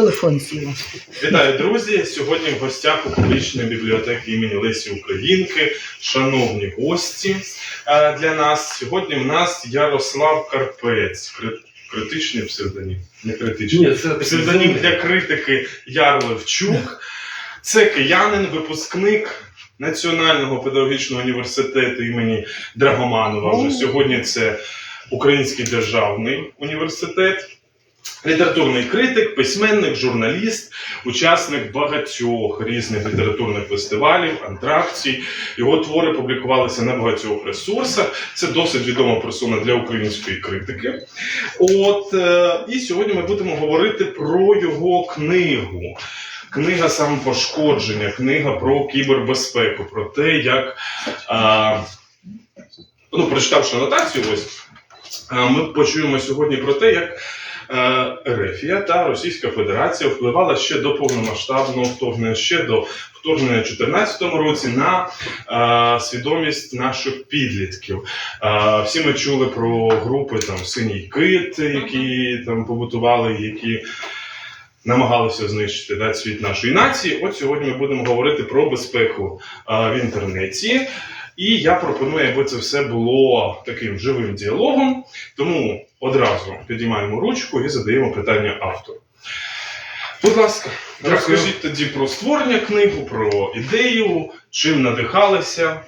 Телефон сіла. Вітаю, друзі! Сьогодні в гостях у публічної бібліотеки імені Лесі Українки. Шановні гості е, для нас. Сьогодні в нас Ярослав Карпець, Кри- критичний псевдонім. Не критичний. Ні, це Псевдонім для критики Яр Левчук. Це киянин, випускник Національного педагогічного університету імені Драгоманова. Вже сьогодні це Український державний університет. Літературний критик, письменник, журналіст, учасник багатьох різних літературних фестивалів, антракцій. Його твори публікувалися на багатьох ресурсах. Це досить відома персона для української критики. От е, і сьогодні ми будемо говорити про його книгу. Книга самопошкодження, книга про кібербезпеку, про те, як а, ну, прочитавши анотацію, ось ми почуємо сьогодні про те, як Ерефія та Російська Федерація впливала ще до повномасштабного вторгнення, ще до вторгнення 2014 році на е, свідомість наших підлітків. Е, всі ми чули про групи там Синій кит, які там побутували, які намагалися знищити да, світ нашої нації. От сьогодні ми будемо говорити про безпеку е, в інтернеті. І я пропоную, аби це все було таким живим діалогом. Тому одразу підіймаємо ручку і задаємо питання автору. Будь ласка, розкажіть тоді про створення книгу, про ідею, чим надихалися.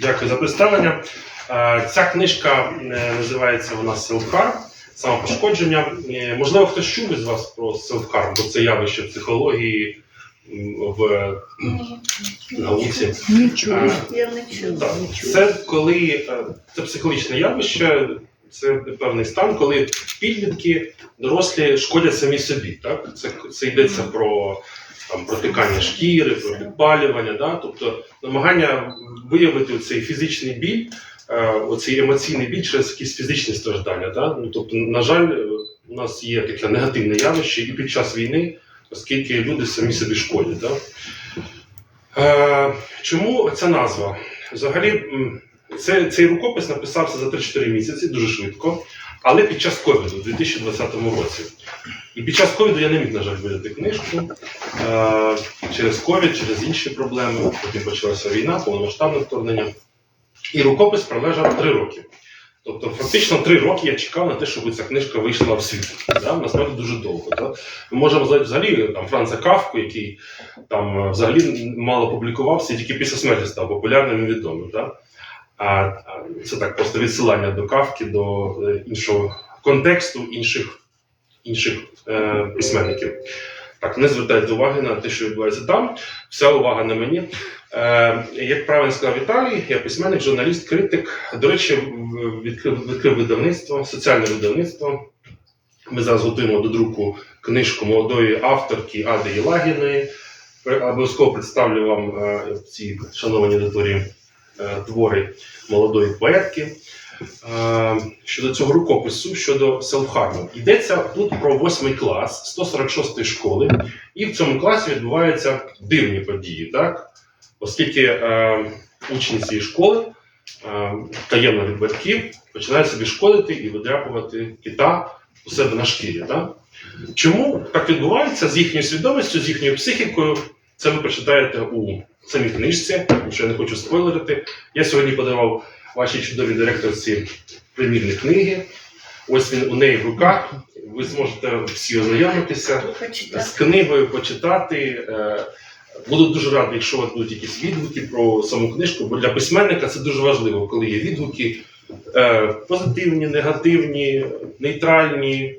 Дякую за представлення. Е, Ця книжка е, називається вона Селфхар, самопошкодження. Е, Можливо, хтось чув із вас про селфхар, бо це явище психології в науці. Це коли це психологічне явище, це певний стан, коли підлітки дорослі шкодять самі собі. Так? Це, це йдеться про там, протикання шкіри, про підпалювання, да? тобто намагання виявити цей фізичний біль, е, оцей емоційний біль через якісь фізичні страждання. Да? Ну, тобто, на жаль, е, у нас є таке негативне явище і під час війни, оскільки люди самі собі шкодять. Да? Е, чому ця назва? Взагалі, це, цей рукопис написався за 3-4 місяці, дуже швидко, але під час ковіду у 2020 році. І під час ковіду я не міг, на жаль, видати книжку е, через ковід, через інші проблеми. Потім почалася війна, повномасштабне вторгнення. І рукопис пролежав 3 роки. Тобто, фактично 3 роки я чекав на те, щоб ця книжка вийшла в світ. Да? Насправді дуже довго. Да? Ми можемо згадати взагалі там, Франца Кавку, який там е, взагалі мало публікувався і тільки після смерті став популярним і відомим. Да? А, це так просто відсилання до Кавки, до е, іншого контексту інших, інших е, письменників. Так, не звертайте уваги на те, що відбувається там. Вся увага на мені. Е, як правильно сказав Віталій, я письменник, журналіст, критик. До речі, відкрив, відкрив видавництво, соціальне видавництво. Ми зараз готуємо до друку книжку молодої авторки Ади Єлагіної. Обов'язково представлю вам е, ці шановані аудиторії твори молодої поетки. Е, щодо цього рукопису, щодо селфхарму. Йдеться тут про восьмий клас 146-ї школи, і в цьому класі відбуваються дивні події, так? Оскільки е, учні цієї школи е, таємно від батьків починають собі шкодити і видряпувати кита у себе на шкірі. Так? Чому так відбувається з їхньою свідомістю, з їхньою психікою? Це ви прочитаєте у самій книжці, тому що я не хочу спойлерити. Я сьогодні подавав вашій чудовій директорці примірні книги. Ось він у неї в руках. Ви зможете всі ознайомитися з книгою, почитати. Е, Буду дуже радий, якщо у вас будуть якісь відгуки про саму книжку, бо для письменника це дуже важливо, коли є відгуки е, позитивні, негативні, нейтральні.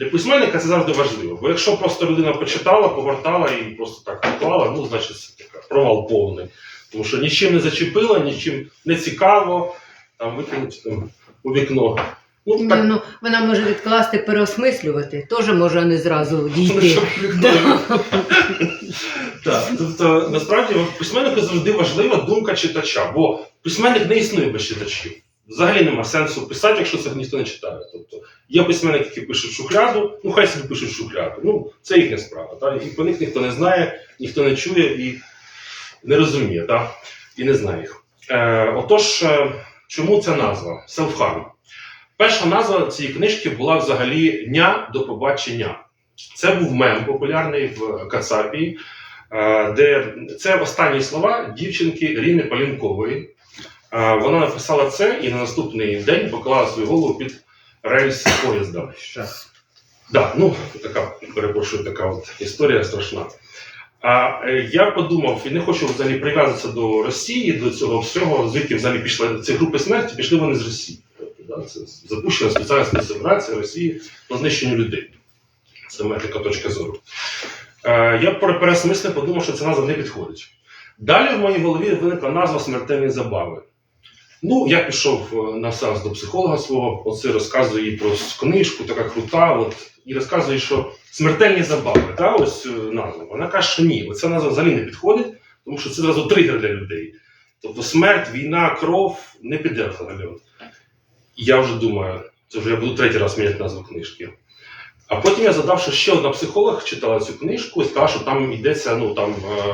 Для письменника це завжди важливо. Бо якщо просто людина почитала, повертала і просто так поклала, ну, значить, це така провал повний. Тому що нічим не зачепила, нічим не цікаво, там викинуть там, у вікно. Ну, так, ну, вона може відкласти, переосмислювати, теж може не зразу дійти. Так, тобто насправді письменнику завжди важлива думка читача, бо письменник не існує без читачів. Взагалі нема сенсу писати, якщо це ніхто не читає. Тобто є письменники, які пишуть шухляду, ну хай собі пишуть шухляду. Ну, це їхня справа. Так? І про них ніхто не знає, ніхто не чує і не розуміє, так? і не знає їх. Е, отож, е, чому ця назва? Self-harm. Перша назва цієї книжки була взагалі Дня до побачення. Це був мем популярний в Кацапі, е, де це останні слова дівчинки Ріни Полінкової. Вона написала це і на наступний день поклала свою голову під рельс поїзда. Да, ну така, перепрошую, така от історія страшна. А е, я подумав, і не хочу взагалі прив'язатися до Росії, до цього всього, звідки взагалі пішли ці групи смерті, пішли вони з Росії. Тобто, да, це запущена спеціальна спецоперація Росії по знищенню людей. Це моя така точка зору. Е, я пересмислив, подумав, що ця назва не підходить. Далі в моїй голові виникла назва смертельні забави. Ну, я пішов е, на сеанс до психолога свого, оце розказую їй про книжку, така крута, от, і розказую, що смертельні забави, та, ось е, назва. Вона каже, що ні, оця назва взагалі не підходить, тому що це одразу тригер для людей. Тобто смерть, війна, кров не піде взагалі. От. Я вже думаю, це вже я буду третій раз міняти назву книжки. А потім я задав, що ще одна психолог читала цю книжку і сказала, що там йдеться ну, там, е,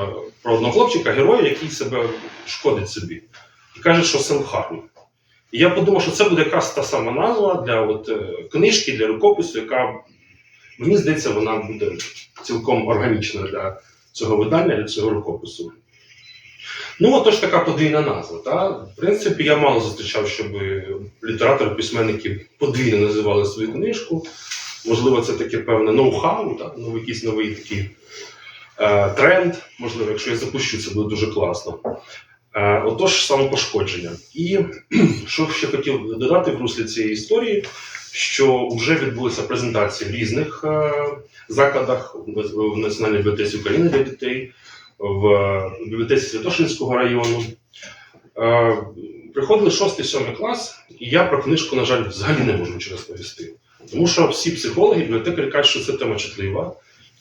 про одного хлопчика, героя, який себе шкодить собі. І каже, що селфхарм. І я подумав, що це буде якраз та сама назва для от, е, книжки, для рукопису, яка, мені здається, вона буде цілком органічна для цього видання, для цього рукопису. Ну, отож така подвійна назва. Та? В принципі, я мало зустрічав, щоб літератори-письменники подвійно називали свою книжку. Можливо, це таке певне ноу-хау, ну, якийсь новий такий е, тренд. Можливо, якщо я запущу, це буде дуже класно. Е, отож, самопошкодження. І що ще хотів додати в руслі цієї історії, що вже відбулися презентації в різних е, закладах в- Національній бібліотеці України для дітей, в бібліотеці Святошинського району. Е, приходили 6-7 клас, і я про книжку, на жаль, взагалі не можу нічого розповісти. Тому що всі психологи, бібліотекарі кажуть, що це тема чутлива,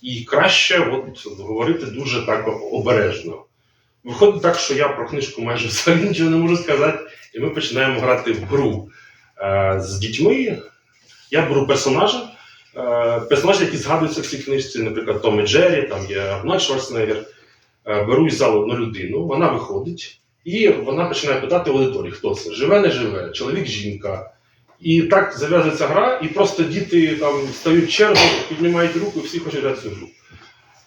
і краще от, говорити дуже так обережно. Виходить так, що я про книжку майже взагалі нічого не можу сказати, і ми починаємо грати в гру е, з дітьми. Я беру персонажа, е, персонажі, які згадуються в цій книжці, наприклад, Том і Джері, там є Арнольд Шварценеггер. Е, беру із залу одну людину, вона виходить, і вона починає питати аудиторії, хто це? Живе, не живе, чоловік, жінка. І так зав'язується гра, і просто діти там стають чергу, піднімають руку, і всі хочуть грати цю гру.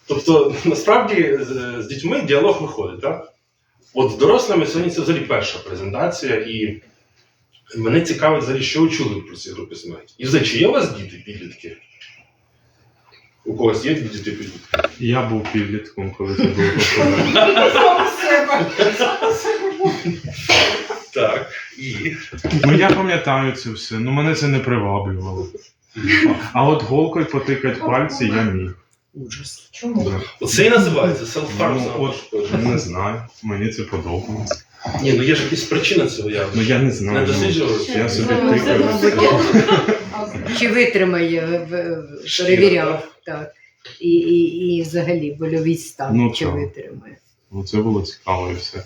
Тобто, насправді з, з дітьми діалог виходить, так? От з дорослими сьогодні це взагалі перша презентація, і мене цікавить взагалі, що ви чули про ці групи смерті. І взагалі, чи є у вас діти підлітки? У когось є діти підлітки? Я був підлітком, коли це було. Так. І. Ну я пам'ятаю це все, ну мене це не приваблювало. А от голкою потикати пальці я міг. Ужас. Чому? Оце і називається селф-харм. Ну, от, не знаю, мені це подобається. Ні, ну є ж якась причина цього Ну я не Не знаю. ну, досліджувалося? Я собі тикаю. Чи витримає, в- в- перевіряв, так. І, і, і взагалі больовий стан, Ну, чи так. витримає. Ну це було цікаво і все.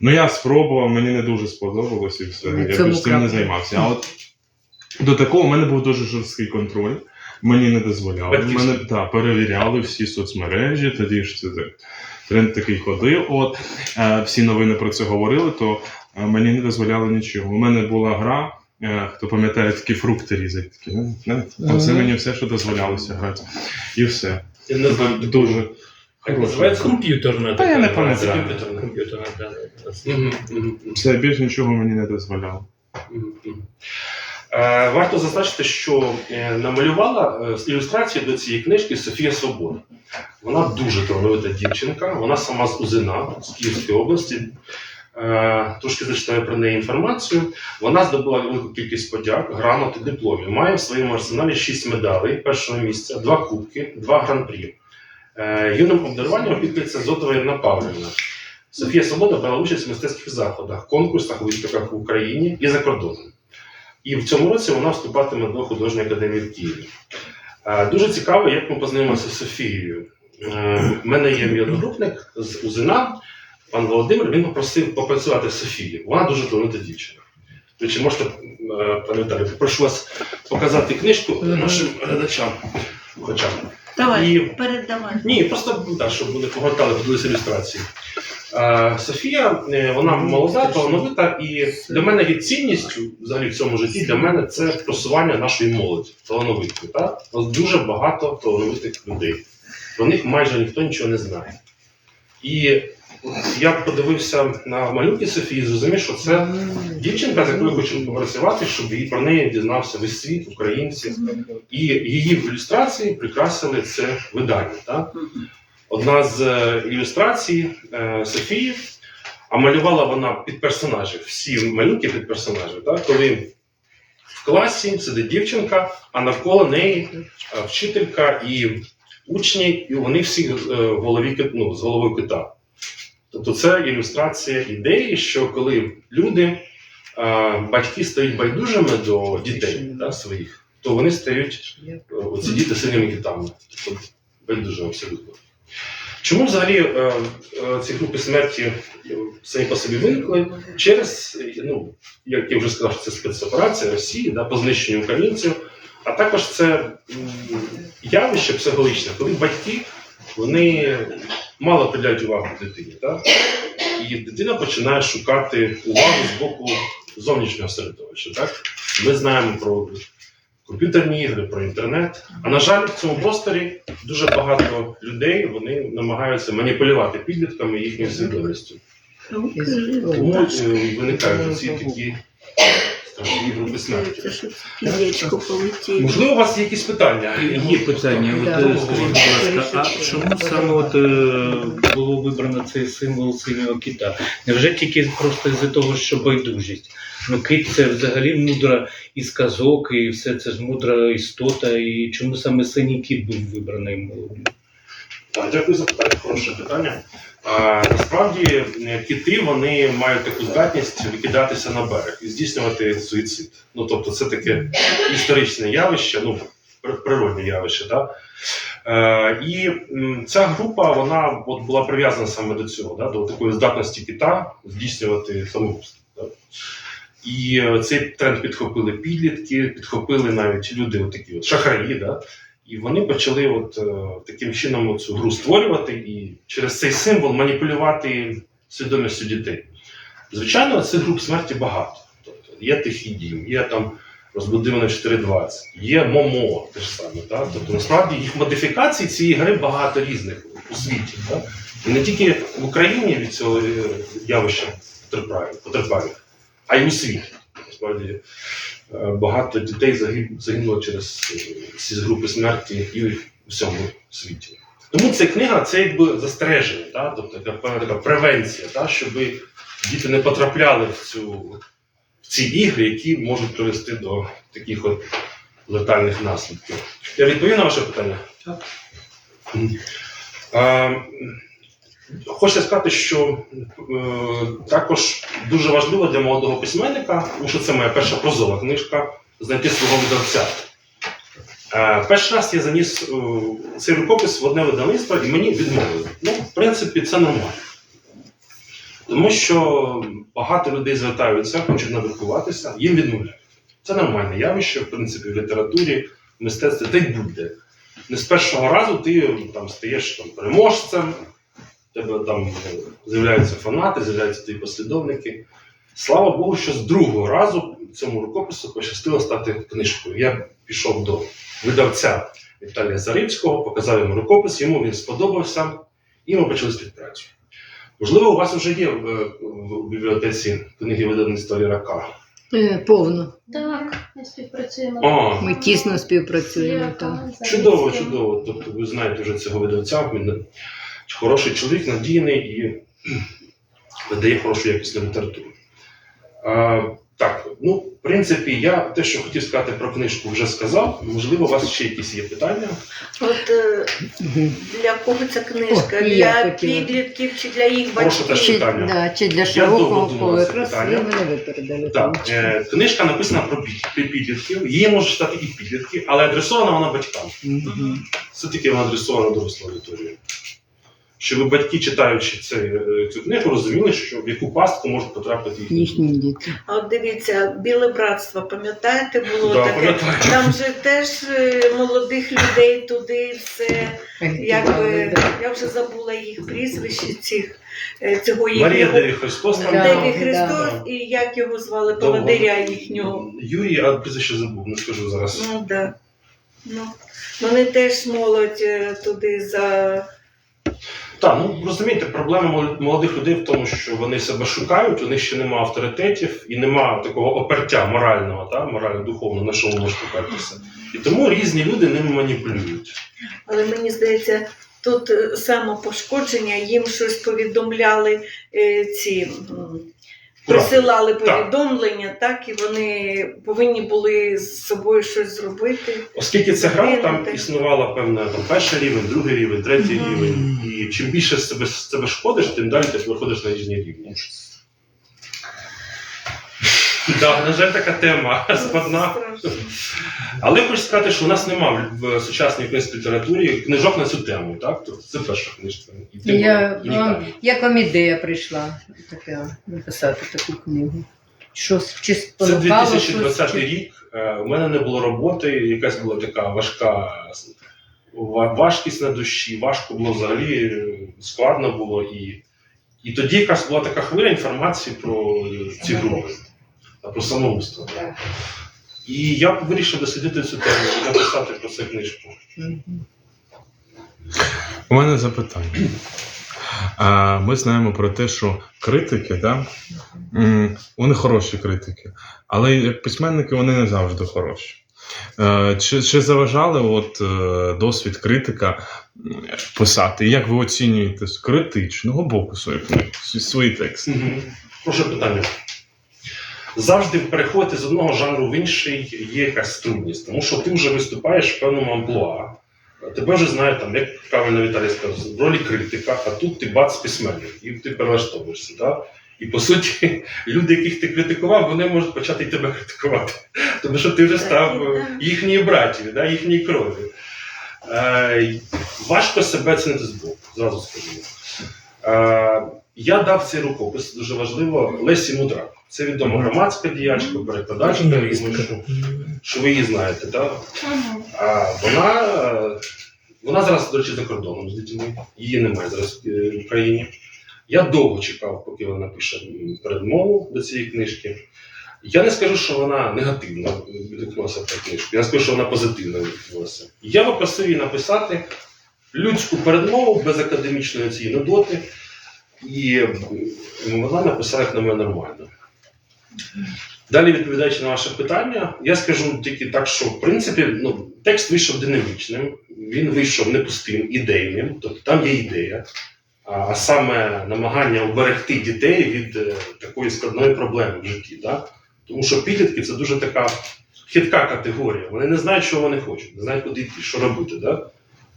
Ну я спробував, мені не дуже сподобалось і все. На Я цьому більш цим не крапка. займався. А от до такого в мене був дуже жорсткий контроль. Мені не дозволяли. Батьківський. Мене та, перевіряли всі соцмережі, тоді ж це тренд такий ходив. От е, всі новини про це говорили, то е, мені не дозволяли нічого. У мене була гра. е, Хто пам'ятає, такі фрукти різать. Такі. Оце мені все, що дозволялося грати. І все. Я не знаю. Дуже. Називається? Комп'ютерна Та я не пам'ятаю. Комп'ютерна. Все більш нічого мені не дозволяло. Е, Варто зазначити, що е, намалювала е, ілюстрації до цієї книжки Софія Свобода. Вона дуже талановита дівчинка, вона сама з Узина, з Київської області. Трошки зачитаю про неї інформацію. Вона здобула велику кількість подяк, грамот і дипломів. Має в своєму арсеналі шість медалей першого місця, два кубки, два гран-прі. Юним обдаруванням опікується Зотова Ірина Павлівна. Софія Свобода брала участь в мистецьких заходах, конкурсах, виставках в Україні і за кордоном. І в цьому році вона вступатиме до художньої академії в Києві. Е, Дуже цікаво, як ми познайомилися з Софією. Е, У мене є мій одногрупник з Узина, пан Володимир, він попросив попрацювати з Софією. Вона дуже талановита дівчина. Речі, можете, е, пане Віталію, прошу вас показати книжку нашим глядачам. Хоча б. Давай, І передавай. ні, просто так, щоб вони погортали, подивилися ілюстрації. А, Софія, е, вона молода, талановита, і для мене є цінністю взагалі в цьому житті. Для мене це просування нашої молоді, талановитої. Так? У нас дуже багато талановитих людей. Про них майже ніхто нічого не знає. І я подивився на малюнки Софії, зрозумів, що це дівчинка, з якою хочу попрацювати, щоб її про неї дізнався весь світ, українці. І її в ілюстрації прикрасили це видання. Так? Одна з е, ілюстрацій е, Софії, а малювала вона під персонажів, всі малюнки під персонажів. Так? Коли в класі сидить дівчинка, а навколо неї е, вчителька і учні, і вони всі в голові ну, з головою кита. Тобто це ілюстрація ідеї, що коли люди, батьки стають байдужими до дітей да, своїх, то вони стають е, оці діти сильними китами. Тобто байдужими абсолютно. Чому взагалі е, е, ці групи смерті самі по собі виникли? Через, ну, як я вже сказав, що це спецоперація Росії да, по знищенню українців, а також це явище психологічне, коли батьки вони мало приділяють увагу дитині. Так? І дитина починає шукати увагу з боку зовнішнього середовища. Так? Ми знаємо про комп'ютерні ігри, про інтернет. А на жаль, в цьому просторі дуже багато людей вони намагаються маніпулювати підлітками і їхньою свідомістю. Тому е, виникають ці такі страшні групи смерті. Полетіло. Можливо, у вас є якісь питання? Є питання. От, Да. е, скажіть, будь ласка, а чому саме от, е, було вибрано цей символ синього кита? Невже тільки просто із-за того, що байдужість? Ну, кит це взагалі мудра із казок, і все це ж мудра істота. І чому саме синій кіт був вибраний молодим? Так, дякую за питання. Хороше питання. Насправді е, кити вони мають таку здатність викидатися на берег і здійснювати суїцид. Ну тобто, це таке історичне явище, ну природне явище. Да? Е, і ця група вона от була прив'язана саме до цього, да? до такої здатності кита здійснювати самогубство. Да? І е, цей тренд підхопили підлітки, підхопили навіть люди, от такі от шахраї, да? І вони почали от е, таким чином цю гру створювати і через цей символ маніпулювати свідомістю дітей. Звичайно, цих груп смерті багато. Тобто є тихий дім, є там розбудовано 4.20, є Момо те ж саме. Так? Тобто насправді їх модифікацій цієї гри багато різних у світі. Так? І не тільки в Україні від цього е, явища потерпають, а й у світі. Насправді е, багато дітей загинуло через е, ці групи смерті і в всьому світі. Тому ця книга це якби застереження, та? тобто така певна така превенція, та? щоб діти не потрапляли в, цю, в ці ігри, які можуть привести до таких от летальних наслідків. Я відповів на ваше питання? Так. Хочеться сказати, що е, також дуже важливо для молодого письменника, тому що це моя перша прозова книжка, знайти свого видавця. Е, перший раз я заніс е, цей рукопис в одне видавництво і мені відмовили. Ну, в принципі, це нормально. Тому що багато людей звертаються, хочуть надрукуватися, їм відмовляють. Це нормальне явище, в принципі, в літературі, в мистецтві, та й будь-де. Не з першого разу ти там, стаєш там, переможцем, тебе там е, з'являються фанати, з'являються твої послідовники. Слава Богу, що з другого разу цьому рукопису пощастило стати книжкою. Я пішов до видавця Віталія Заривського, показав йому рукопис, йому він сподобався, і ми почали співпрацю. Можливо, у вас вже є в, в бібліотеці книги видавництва Лірака. Е, Повно. Так, ми співпрацюємо. О, Ми тісно співпрацюємо. Так. чудово, чудово. Тобто ви знаєте вже цього видавця. Хороший чоловік, надійний і видає хорошу якісну літературу. А, так, ну, в принципі, я те, що хотів сказати про книжку, вже сказав. Можливо, у вас ще якісь є питання. От е, для кого ця книжка? О, для підлітків чи для їх Прошу батьків? теж Чи, питання. да, чи для широкого кола. Якраз питання. мене. Так, е, книжка написана про під- під- підлітків. Її можуть читати і підлітки, але адресована вона батькам. Все-таки вона адресована дорослу аудиторію. Щоб батьки, читаючи це, е, цю книгу, розуміли, що в яку пастку можуть потрапити їхні Їхні діти. А от дивіться, біле братство, пам'ятаєте, було Да, таке? пам'ятаю. Там же теж е, молодих людей туди все. Якби я вже забула їх прізвище цих е, цього Марія їхнього Деві Христос там Да. Деві. Христос да. і як його звали поводиря їхнього. Юрій, а прізвище забув, не скажу зараз. Ну да. Ну, вони теж молодь туди за Так, ну розумієте, проблема молодих людей в тому, що вони себе шукають, у них ще немає авторитетів і немає такого опертя морального, та, морально-духовного, на що вони шукатися. І тому різні люди ними маніпулюють. Але мені здається, тут е, самопошкодження, їм щось повідомляли е, ці. Присилали повідомлення, так, і вони повинні були з собою щось зробити. Оскільки це гра, там існувала певна там, перший рівень, другий рівень, третій рівень. І чим більше себе, себе шкодиш, тим далі ти виходиш на різні рівні. Так, на жаль, така тема складна. Але хочу сказати, що у нас немає в сучасній українській літературі книжок на цю тему. Так? Тобто це перша книжка. І Я, вам, як вам ідея прийшла така, написати таку книгу? Що чи Це 2020 щось, рік. Е, У мене не було роботи, якась була така важка важкість на душі, важко було взагалі, е, складно було. І, і тоді якраз була така хвиля інформації про е, ці групи, про самоубство. І я вирішив дослідити цю тему і написати про це книжку. У мене запитання. Ми знаємо про те, що критики, да, вони хороші критики, але як письменники вони не завжди хороші. Е, Чи, чи заважали от, е, досвід критика писати? І Як ви оцінюєте з критичного боку свої книги, свої тексти? Прошу питання. Завжди переходити з одного жанру в інший є якась трудність, тому що ти вже виступаєш в певному амплуа. Тебе вже знають, там, як правильно Віталій сказав, в ролі критика, а тут ти бац письменник, і ти перелаштовуєшся. Да? І по суті, люди, яких ти критикував, вони можуть почати й тебе критикувати. Тому що ти вже став е, їхньою братів, да? їхньої крові. Е, важко себе цінити збоку, зразу скажу. Е, я дав цей рукопис, дуже важливо, Лесі Мудрак. Це відома громадська діячка, перекладачка, я думаю, що, що ви її знаєте. Так? А вона, е, вона зараз, до речі, за кордоном з дітьми. Її немає зараз е, в Україні. Я довго чекав, поки вона напише м, передмову до цієї книжки. Я не скажу, що вона негативно відгукнулася про книжку. Я скажу, що вона позитивно відгукнулася. Я попросив її написати людську передмову без академічної цієї нудоти, і вона написала як на мене нормально. Далі, відповідаючи на ваше питання, я скажу тільки так, що в принципі ну, текст вийшов динамічним, він вийшов не пустим, ідейним, тобто там є ідея, а, саме намагання уберегти дітей від е, такої складної проблеми в житті. Да? Тому що підлітки це дуже така хитка категорія. Вони не знають, що вони хочуть, не знають, куди йти, що робити. Да?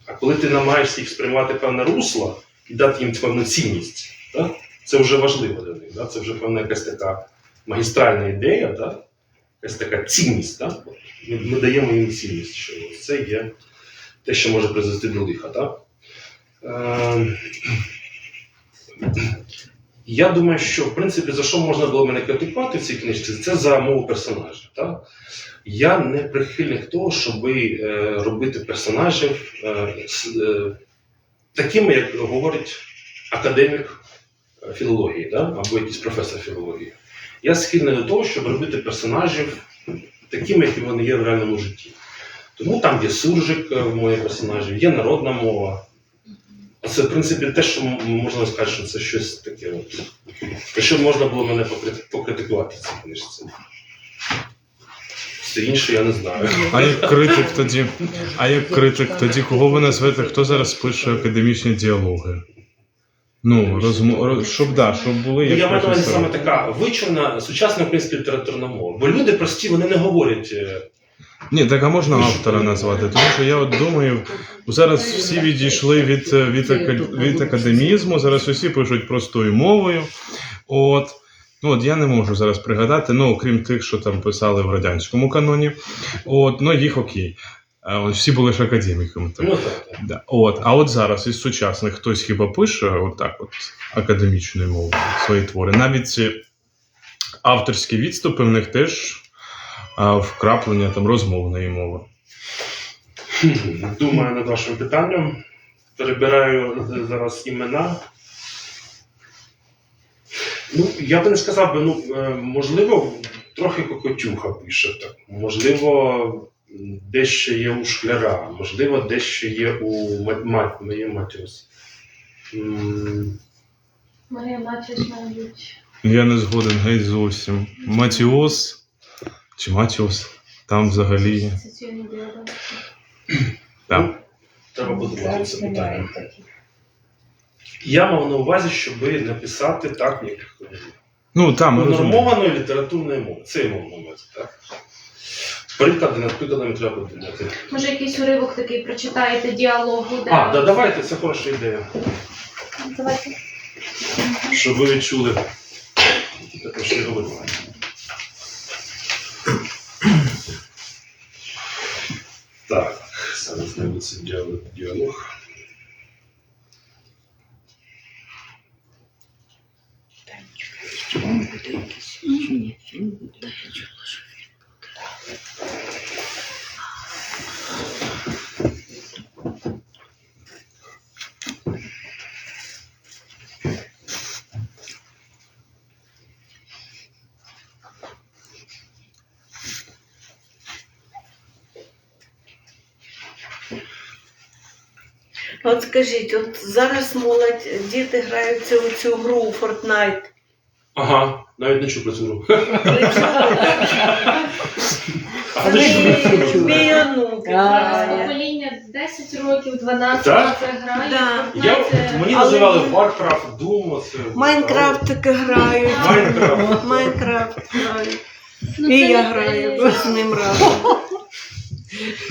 А коли ти намагаєшся їх сприймати певне русло і дати їм певну цінність, да? це вже важливо для них. Да? Це вже певна якась така магістральна ідея, да? якась така цінність. Да? Ми, ми даємо їм цінність, що це є те, що може призвести до лиха. Да? Е, я думаю, що в принципі за що можна було мене критикувати в цій книжці, це за мову персонажів. Так? Я не прихильник того, щоб е, робити персонажів е, е, такими, як говорить академік філології, да? або якийсь професор філології. Я схильний до того, щоб робити персонажів такими, які вони є в реальному житті. Тому там є суржик е, в моїх персонажів, є народна мова. Це, в принципі, те, що можна сказати, що це щось таке. От, про що можна було мене покритикувати цій книжці. Все інше я не знаю. А як критик тоді, а як критик тоді, кого ви назвете, хто зараз пише академічні діалоги? Ну, розмо... щоб, да, щоб були Ну, я маю на увазі саме така вичурна сучасна українська літературна мова. Бо люди прості, вони не говорять. е, Ні, так а можна автора назвати, тому що я от думаю, зараз всі відійшли від, е, від, від академізму, зараз усі пишуть простою мовою. От. Ну, от я не можу зараз пригадати, ну, окрім тих, що там писали в радянському каноні. От, ну, їх окей. От всі були ж академіками. так. Ну так. так. Да. От. А от зараз із сучасних хтось хіба пише отак от академічною мовою свої твори. Навіть ці авторські відступи в них теж а, вкраплення там розмовної мови. Думаю над вашим питанням. Перебираю е, зараз імена. Ну, я би не сказав би, ну, е, можливо, трохи Кокотюха пише так. Можливо, дещо є у Шкляра, можливо, дещо є у моєї Матіус. М, Марія Матіч, мабуть. Я не згоден геть зовсім. Матіос чи Матіос, там взагалі. Діалоги. Так. Треба подумати це питання. Я мав на увазі, щоб написати так, як Ну там нормованої літературної мови. Це я мав на увазі, так? Приклади над прикладами треба подумати. Може, якийсь уривок такий прочитаєте діалогу, де. А, да, давайте, це хороша ідея. Давайте. Щоб ви відчули те, що я говорю. Так, зараз знайдеться діалог. діалог. От скажіть, от зараз молодь, діти граються у цю гру Fortnite. Ага, навіть не чув про цю гру. Ви чули? А, не чув. Це мій онук грає. Покоління 10 років, 12 Так? це грає. Да. Я, Fortnite, мені Але називали. Warcraft, Doom, оце. Майнкрафт таки грають. Майнкрафт. Майнкрафт грають. ну, І це я не граю з ним разом.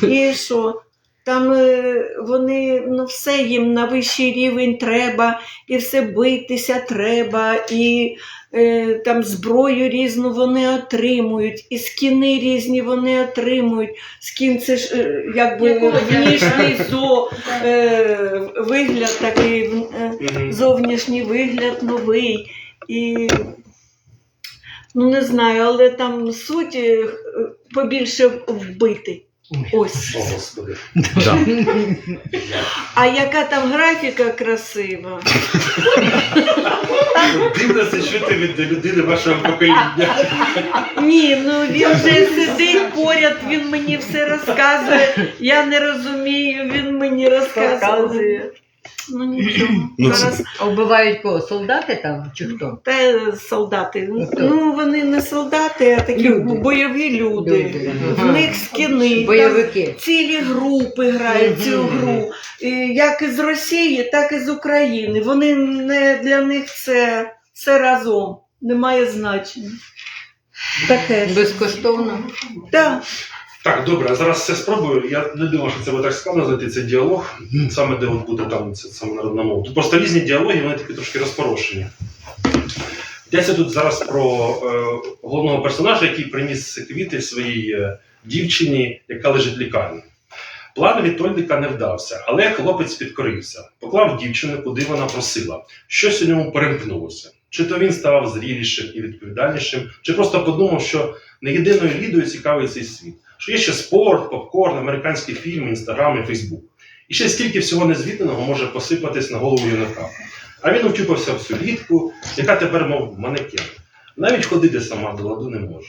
І що? Там е, вони ну все їм на вищий рівень треба, і все битися треба, і е, там зброю різну вони отримують, і скіни різні вони отримують. Скін це ж е, якби внішній зо, е, вигляд такий. е, зовнішній вигляд новий. І ну не знаю, але там суть е, побільше вбити. Ось. О, Господи. Да. А яка там графіка красива? Дивно це чути від людини вашого покоління. Ні, ну він вже сидить поряд, він мені все розказує. Я не розумію, він мені розказує. Ну нічого. Ну, це- Зараз А вбивають кого? Солдати там чи хто? Та солдати. Ну, хто? Ну вони не солдати, а такі Люди. бойові люди. Люди. В Ага. них скини. там Бойовики. Цілі групи грають цю гру, І як із Росії, так і з України. Вони не для них це, це разом, немає значення. Таке. ж. Безкоштовно. Так. Так, добре, зараз все спробую. Я не думав, що це буде так складно знайти цей діалог, саме де от буде там це саме народна мова. Тут просто різні діалоги, вони такі трошки розпорошені. Йдеться тут зараз про е, головного персонажа, який приніс квіти своїй е, дівчині, яка лежить в лікарні. План Вітольдика не вдався, але хлопець підкорився, поклав дівчину, куди вона просила. Щось у ньому перемкнулося. Чи то він ставав зрілішим і відповідальнішим, чи просто подумав, що не єдиною лідою цікавий цей світ. Що є ще спорт, попкорн, американські фільми, інстаграм і Фейсбук. І ще стільки всього незвіданого може посипатись на голову юнака. А він втюпався в цю літку, яка тепер, мов манекен. Навіть ходити сама до ладу не може.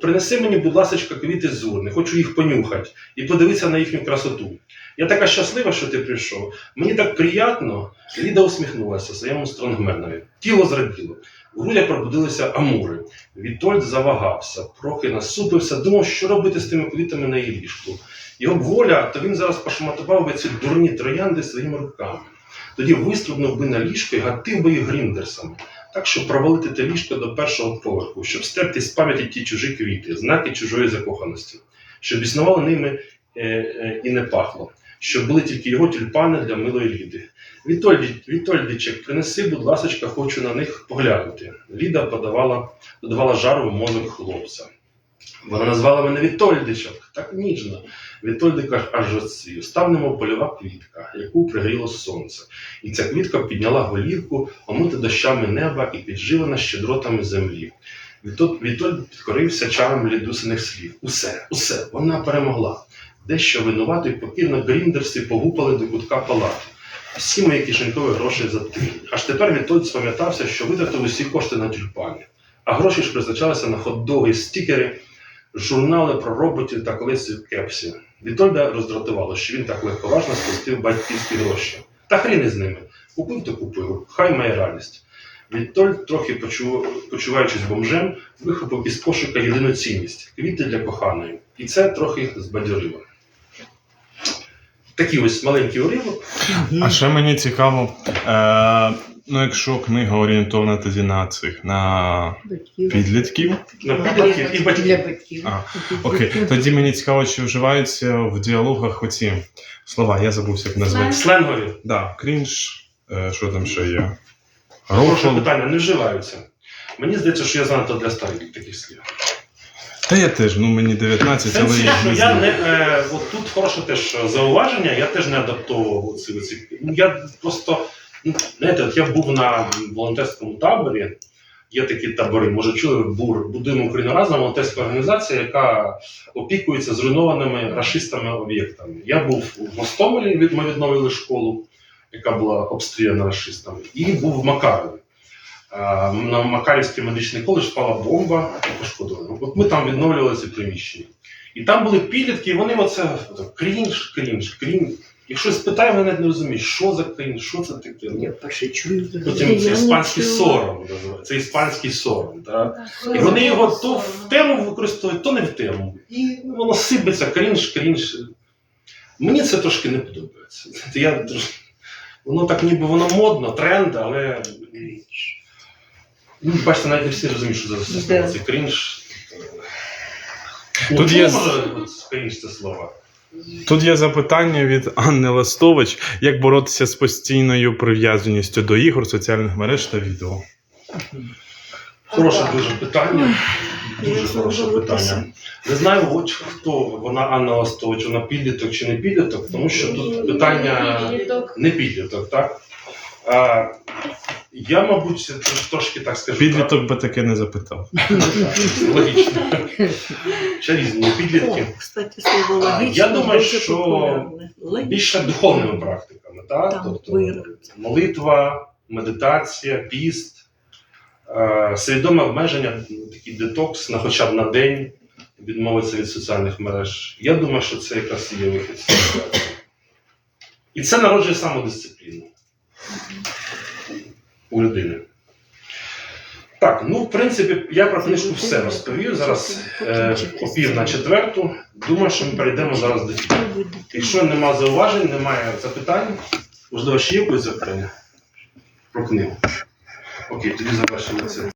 Принеси мені, будь ласка, квіти з урни, хочу їх понюхати і подивитися на їхню красоту. Я така щаслива, що ти прийшов. Мені так приємно. Ліда усміхнулася своєму стронгменові. Тіло зраділо. У грудях пробудилися амури. Вітольд завагався, трохи насупився, думав, що робити з тими квітами на її ліжку. Його б воля, то він зараз пошматував би ці дурні троянди своїми руками. Тоді вистрибнув би на ліжко і гатив би їх гріндерсами, так, щоб провалити те ліжко до першого поверху, щоб стерти з пам'яті ті чужі квіти, знаки чужої закоханості, щоб існувало ними е, е, і не пахло, щоб були тільки його тюльпани для милої ліди. Вітольдичек, принеси, будь ласочка, хочу на них поглянути. Ліда подавала, додавала жару в мозок хлопця. Вона назвала мене Вітольдичок, так ніжно. Вітольдика аж оцію. Став немов польова квітка, яку пригріло сонце. І ця квітка підняла голівку, омита дощами неба і підживана щедротами землі. Вітольд, підкорився чарам лідусиних слів. Усе, усе, вона перемогла. Дещо винувато і покірно гріндерси погупали до кутка палати. Всі мої кишенькові гроші затримали. Аж тепер Вітольд спам'ятався, що витратив усі кошти на тюльпани. А гроші ж призначалися на хот-доги, стікери, журнали про роботів та колесів кепсі. Вітольда роздратувало, що він так легковажно спустив батьківські гроші. Та хрін із ними. Купив то купив, хай має радість. Вітольд, трохи почу... почуваючись бомжем, вихопив із кошика єдину цінність квіти для коханої. І це трохи збадьорило. Такий ось маленький уривок. А ще мені цікаво, е, ну якщо книга орієнтована тоді на цих на підлітків. На підлітків і Для батьків. батьків. А, Окей, тоді мені цікаво, чи вживаються в діалогах оці слова, я забувся як назвати. Сленгові. Да, крінж, е, що там ще є? Хороше питання, не вживаються. Мені здається, що я занадто для старих таких слів. Та я теж, ну мені 19, але Сенсі, я що не я не е, от тут хороше теж зауваження, я теж не адаптовував ці оці. Ну, Я просто ну, знаєте, от я був на волонтерському таборі. Є такі табори, може чули бур, будуємо Україну разом, волонтерська організація, яка опікується зруйнованими рашистами об'єктами. Я був в Гостомелі, ми відновили школу, яка була обстріляна рашистами, і був в Макарові. А, На Макарівський медичний коледж впала бомба і пошкодила. От ми там відновлювали ці приміщення. І там були підлітки, і вони оце крінж, крінж, крінж. Якщо спитаю, вони навіть не розуміють, що за крінж, що це таке. Я Ну, перше чую. Потім це іспанський сором називається. Це іспанський сором. Так? Так. І вони його то в тему використовують, то не в тему. І воно сипеться, крінж, крінж. Мені це трошки не подобається. Я. Воно так ніби воно модно, тренд, але. Ну, бачите, навіть не всі розуміють, що це за слово. Це крінж. Тут є є може от крінж це слово. Тут є запитання від Анни Ластович: як боротися з постійною прив'язаністю до ігор, соціальних мереж та відео? Хороше дуже питання. Дуже хороше питання. Не знаю, от хто вона Анна Ластович, вона підліток чи не підліток, тому що тут питання не підліток, так? А, я, мабуть, трошки так скажу. Підліток би таке не запитав. Логічно. Ще різні підлітки. О, кстати, слово логічно я думаю, що. Більше духовними практиками, так? Там Тобто вир. молитва, медитація, піст, е, свідоме обмеження, ну, такий детокс на хоча б на день, відмовитися від соціальних мереж. Я думаю, що це якраз є вихід. І це народжує самодисципліну у людини. Так, ну в принципі, я про книжку все розповів. Зараз е, опів на четверту. Думаю, що ми перейдемо зараз до фільму. Якщо нема зауважень, немає запитань, можливо, ще є запитання про книгу. Окей, тоді завершимо це.